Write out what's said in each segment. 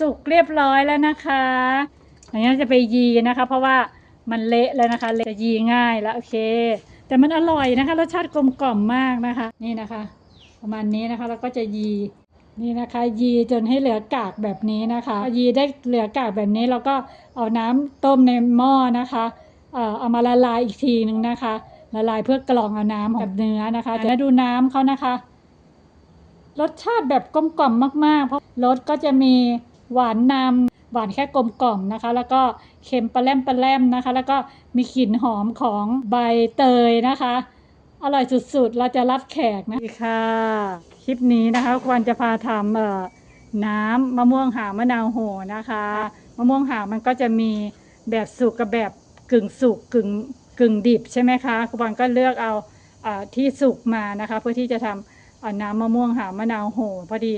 สุกเรียบร้อยแล้วนะคะอันนี้จะไปยีนะคะ เพราะว่ามันเละแล้วนะคะเละจะยีง่ายแล้วโอเค แต่มันอร่อยนะคะรสชาติกลมกล่อมมากนะคะ นี่นะคะ ประมาณนี้นะคะแล้วก็จะยีนี่นะคะ ยีจนให้เหลือกากแบบนี้นะคะ ยีได้เหลือกากแบบนี้เราก็เอาน้ำต้มในหม้อนะคะเอามาละลายอีกทีหนึ่งนะคะ ละลายเพื่อกรองเอาน้ำกับเนื้อนะคะจะดูน้ำเขานะคะ รสชาติแบบกลมกล่อมมากๆ เพราะรสก็จะมี หวานนำหวานแค่กลมกล่อมนะคะ แล้วก็เค็มปลาแรมปลาแรมนะคะ แล้วก็มีกลิ่นหอมของใบเตยนะคะ อร่อยสุดๆ เราจะรับแขกนะค่ะ คลิปนี้นะคะควรจะพาทำเอ่อน้ำมะม่วงหาวมะนาวโหนะคะ มะม่วงหาวมันก็จะมีแบบสุกกับแบบกึ่งสุกกึ่งกึ่งดิบใช่ไหมคะคุณบอลก็เลือกเอาเอ่อที่สุกมานะคะ เพื่อที่จะทำน้ำมะม่วงหาวมะนาวโหพอดี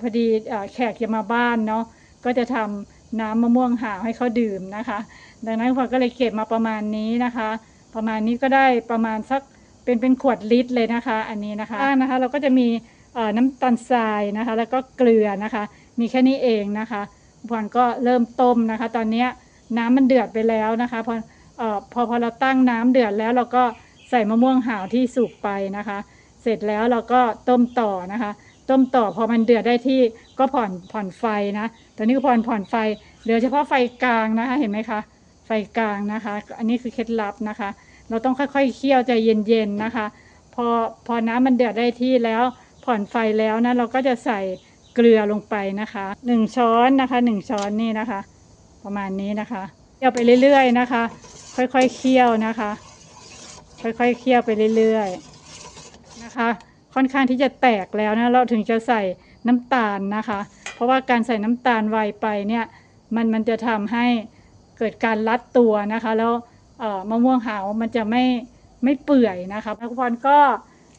พอดีแขกจะมาบ้านเนาะก็จะทำน้ำมะม่วงหาวให้เขาดื่มนะคะ ดังนั้นคุณบอก็เลยเก็บมาประมาณนี้นะคะ ประมาณนี้ก็ได้ประมาณสักเป็นเป็นขวดลิตรเลยนะคะ อันนี้นะคะข้างนะคะ เราก็จะมีน้ำตาลทรายนะคะ แล้วก็เกลือนะคะ มีแค่นี้เองนะคะพอนก็เริ่มต้มนะคะ ตอนนี้น้ำมันเดือดไปแล้วนะคะพอเอ่อพอพอเราตั้งน้ำเดือดแล้วเราก็ใส่มะม่วงหาวที่สุกไปนะคะ เสร็จแล้วเราก็ต้มต่อนะคะ ต้มต่อพอมันเดือดได้ที่ก็ผ่อนผ่อนไฟนะตอนนี้ก็ผ่อนผ่อนไฟเหลือเฉพาะไฟกลางนะคะเห็นไหมคะไฟกลางนะคะ อันนี้คือเคล็ดลับนะคะ เราต้องค่อยๆเคี่ยวใจเย็นๆนะคะ พอพอน้ำมันเดือดได้ที่แล้วผ่อนไฟแล้วนะเราก็จะใส่เกลือลงไปนะคะหนึ่งช้อนนะคะหนึ่งช้อนนี่นะคะ ประมาณนี้นะคะเคี่ยวไปเรื่อยๆนะคะ ค่อยๆเคี่ยวนะคะ ค่อยๆเคี่ยวไปเรื่อยๆนะคะ ค่อนข้างที่จะแตกแล้วนะเราถึงจะใส่น้ำตาลนะคะ เพราะว่าการใส่น้ำตาลไวไปเนี่ยมันมันจะทำให้เกิดการรัดตัวนะคะ แล้วมะม่วงหาวมันจะไม่ไม่เปื่อยนะคะนักบอลก็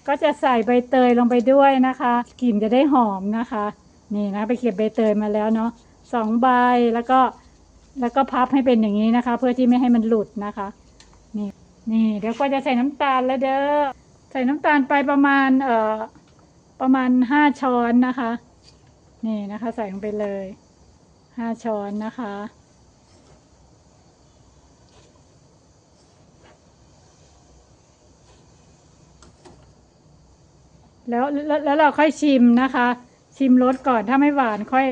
ก็จะใส่ใบเตยลงไปด้วยนะคะกลิ่นจะได้หอมนะคะ นี่นะไปเก็บใบเตยมาแล้วเนาะสองใบแล้วก็แล้วก็พับให้เป็นอย่างนี้นะคะ เพื่อที่ไม่ให้มันหลุดนะคะ นี่นี่เดี๋ยวก็จะใส่น้ำตาลแล้วเด้อ ใส่น้ำตาลไปประมาณเอ่อประมาณห้าช้อนนะคะ นี่นะคะ ใส่ลงไปเลยห้าช้อนนะคะ แล้วแล้วเราค่อยชิมนะคะ ชิมรสก่อนถ้าไม่หวานค่อย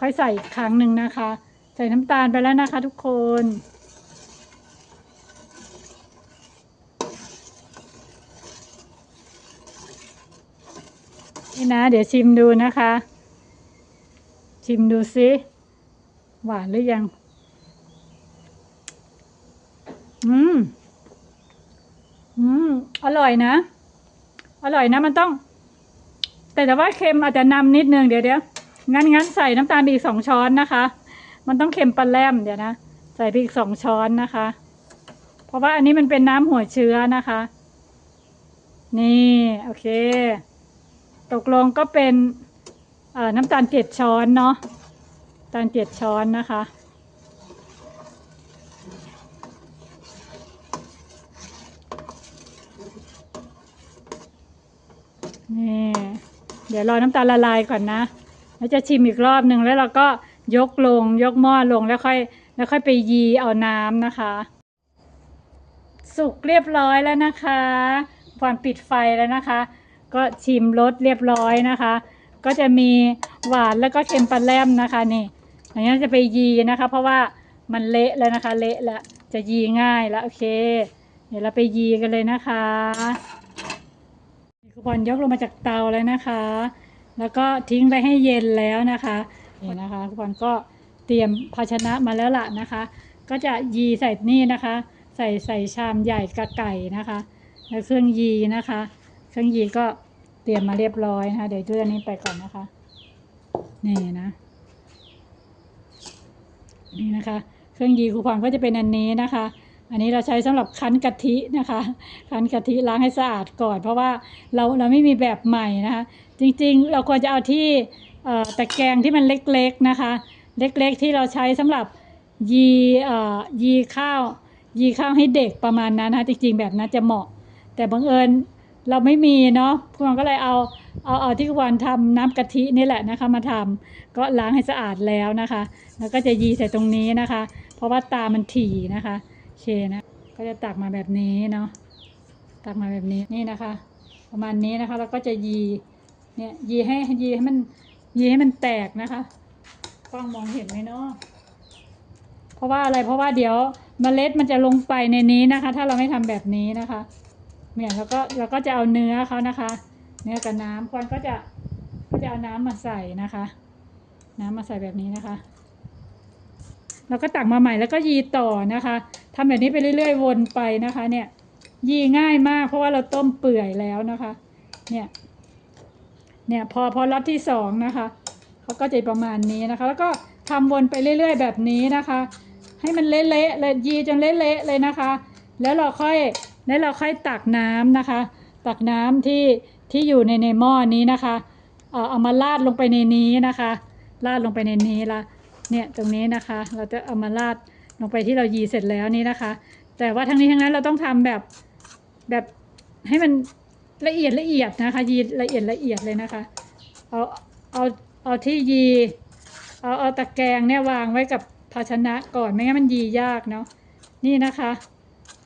ค่อยใส่อีกครั้งหนึ่งนะคะ ใส่น้ำตาลไปแล้วนะคะทุกคน นี่นะ เดี๋ยวชิมดูนะคะ ชิมดูซิหวานหรือยัง อืม อืม อร่อยนะ อร่อยนะมันต้อง แต่แต่ว่าเค็มอาจจะนำนิดนึงเดี๋ยวเดี๋ยวงั้นงั้นใส่น้ำตาลอีกสองช้อนนะคะ มันต้องเค็มปลาแรมเดี๋ยวนะ ใส่ไปอีกสองช้อนนะคะ เพราะว่าอันนี้มันเป็นน้ำหัวเชื้อนะคะ นี่ โอเค ตกลงก็เป็นน้ำตาลเจ็ดช้อนเนาะตาลเจ็ดช้อนนะคะ นี่ เดี๋ยวรอน้ำตาลละลายก่อนนะ แล้วจะชิมอีกรอบหนึ่งแล้วเราก็ยกลงยกหม้อลงแล้วค่อยแล้วค่อยไปยีเอาน้ำนะคะ สุกเรียบร้อยแล้วนะคะพอนปิดไฟแล้วนะคะ ก็ชิมรสเรียบร้อยนะคะ ก็จะมีหวานแล้วก็เค็มปลาแรมนะคะนี่อย่างนี้จะไปยีนะคะ เพราะว่ามันเละแล้วนะคะเละแล้วจะยีง่ายแล้วโอเค เดี๋ยวเราไปยีกันเลยนะคะคูปองยกลงมาจากเตาแล้วนะคะ แล้วก็ทิ้งไปให้เย็นแล้วนะคะนี่นะคะคูปองก็เตรียมภาชนะมาแล้วล่ะนะคะ ก็จะยีใส่นี่นะคะ ใส่ใส่ชามใหญ่กะไก่นะคะ แล้วเครื่องยีนะคะ เครื่องยีก็เตรียมมาเรียบร้อยนะคะ เดี๋ยวดูอันนี้ไปก่อนนะคะ นี่นะ นี่นะคะ เครื่องยีคูปองก็จะเป็นอันนี้นะคะ อันนี้เราใช้สำหรับคั้นกะทินะคะ คั้นกะทิล้างให้สะอาดก่อน เพราะว่าเราเราไม่มีแบบใหม่นะคะ จริงๆ เราควรจะเอาที่ตะแกรงที่มันเล็กๆนะคะ เล็กๆที่เราใช้สำหรับยียีข้าวยีข้าวให้เด็กประมาณนั้นนะคะจริงๆแบบนั้นจะเหมาะ แต่บังเอิญ เราไม่มีเนาะพวกเราก็เลยเอาเอาเอาที่วันทำน้ำกะทินี่แหละนะคะมาทำก็ล้างให้สะอาดแล้วนะคะ แล้วก็จะยีใส่ตรงนี้นะคะ เพราะว่าตามันถี่นะคะโอเคนะก็จะตักมาแบบนี้เนาะตักมาแบบนี้นี่นะคะ ประมาณนี้นะคะแล้วก็จะยีเนี่ยยีให้ยีให้มันยีให้มันแตกนะคะกล้องมองเห็นไหมเนาะเพราะว่าอะไรเพราะว่าเดี๋ยวเมล็ดมันจะลงไปในนี้นะคะ ถ้าเราไม่ทำแบบนี้นะคะ เนี่ยแล้วก็เราก็จะเอาเนื้อเขานะคะ เนื้อกับน้ำควันก็จะก็จะเอาน้ำมาใส่นะคะ น้ำมาใส่แบบนี้นะคะแล้วก็ตักมาใหม่แล้วก็ยีต่อนะคะทำแบบนี้ไปเรื่อยๆวนไปนะคะ เนี่ย ยีง่ายมาก เพราะว่าเราต้มเปื่อยแล้วนะคะ เนี่ย เนี่ยพอพอรอบที่สองนะคะเขาก็จะประมาณนี้นะคะ แล้วก็ทำวนไปเรื่อย ๆ แบบนี้นะคะ ให้มันเละๆเลยยีจนเละๆเลยนะคะ แล้วเราค่อย แล้วเราค่อยตักน้ำนะคะ ตักน้ำที่ที่อยู่ในในหม้อนี้นะคะเอาเอามาราดลงไปในนี้นะคะราดลงไปในนี้ละเนี่ยตรงนี้นะคะ เราจะเอามาราดลงไปที่เรายีเสร็จแล้วนี่นะคะ แต่ว่าทั้งนี้ทั้งนั้นเราต้องทำแบบแบบให้มันละเอียดละเอียดนะคะยีละเอียดละเอียดเลยนะคะเอาเอาเอาที่ยีเอาเอาตะแกรงเนี่ยวางไว้กับภาชนะก่อนไม่งั้นมันยียากเนาะนี่นะคะ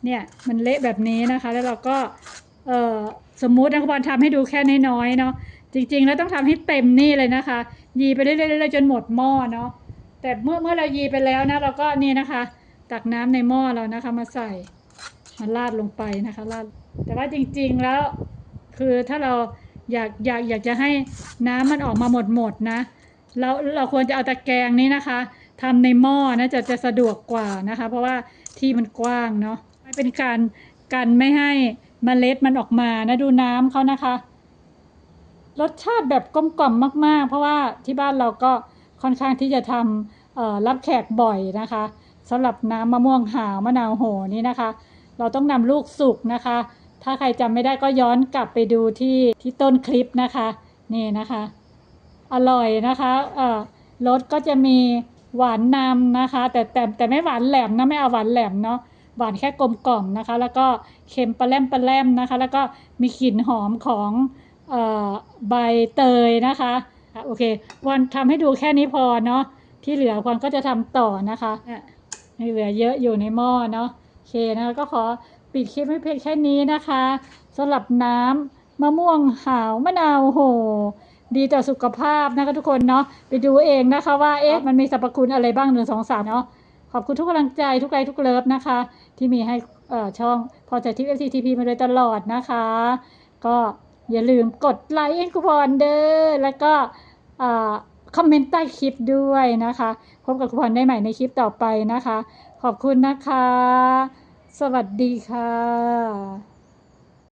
เนี่ยมันเละแบบนี้นะคะ แล้วเราก็เอ่อสมมุตินะคุณบอลทำให้ดูแค่น้อยๆเนาะจริงๆ แล้วต้องทำให้เต็มนี่เลยนะคะ ยีไปเรื่อยๆเรื่อยจนหมดหม้อเนาะแต่เมื่อเมื่อเรายีไปแล้วนะเราก็นี่นะคะ ตักน้ำในหม้อเรานะคะมาใส่มาราดลงไปนะคะราดแต่ว่าจริงๆแล้ว คือถ้าเราอยากอยากอยากจะให้น้ำมันออกมาหมดหมดนะ เราเราควรจะเอาตะแกรงนี้นะคะทำในหม้อนะจะจะสะดวกกว่านะคะ เพราะว่าที่มันกว้างเนาะ เป็นการกันไม่ให้มเมล็ดมันออกมานะดูน้ำเขานะคะ รสชาติแบบกลมกล่อมมาก ๆ เพราะว่าที่บ้านเราก็ค่อนข้างที่จะทำรับแขกบ่อยนะคะสำหรับน้ำมะม่วงหาวมะนาวโหนี่นะคะ เราต้องนำลูกสุกนะคะ ถ้าใครจำไม่ได้ก็ย้อนกลับไปดูที่ที่ต้นคลิปนะคะนี่นะคะ อร่อยนะคะรสก็จะมีหวานนำนะคะ แต่แต่แต่ไม่หวานแหลมนะไม่เอาหวานแหลมเนาะ หวานแค่กลมกล่อมนะคะ แล้วก็เค็มปลาแรมปลาแรมนะคะ แล้วก็มีกลิ่นหอมของเอ่อใบเตยนะคะอะโอเควันทำให้ดูแค่นี้พอเนาะที่เหลือวันก็จะทำต่อนะคะเนี่ยยังเหลือเยอะอยู่ในหม้อเนาะโอเคนะคะก็ขอปิดคลิปให้เพียงแค่นี้นะคะสำหรับน้ำมะม่วงหาวมะนาวโหดีต่อสุขภาพนะคะทุกคนเนาะไปดูเองนะคะว่าเอ๊ะมันมีสรรพคุณอะไรบ้างหนึ่งสองสามเนาะ ขอบคุณทุกกำลังใจทุกไลค์ทุกเลิฟนะคะ ที่มีให้ช่องพอจะทิปเอฟซีทีพีมาโดยตลอดนะคะ ก็อย่าลืมกดไลค์คูปองเด้อแล้วก็คอมเมนต์ใต้คลิปด้วยนะคะ พบกับคูปองได้ใหม่ในคลิปต่อไปนะคะ ขอบคุณนะคะ สวัสดีค่ะ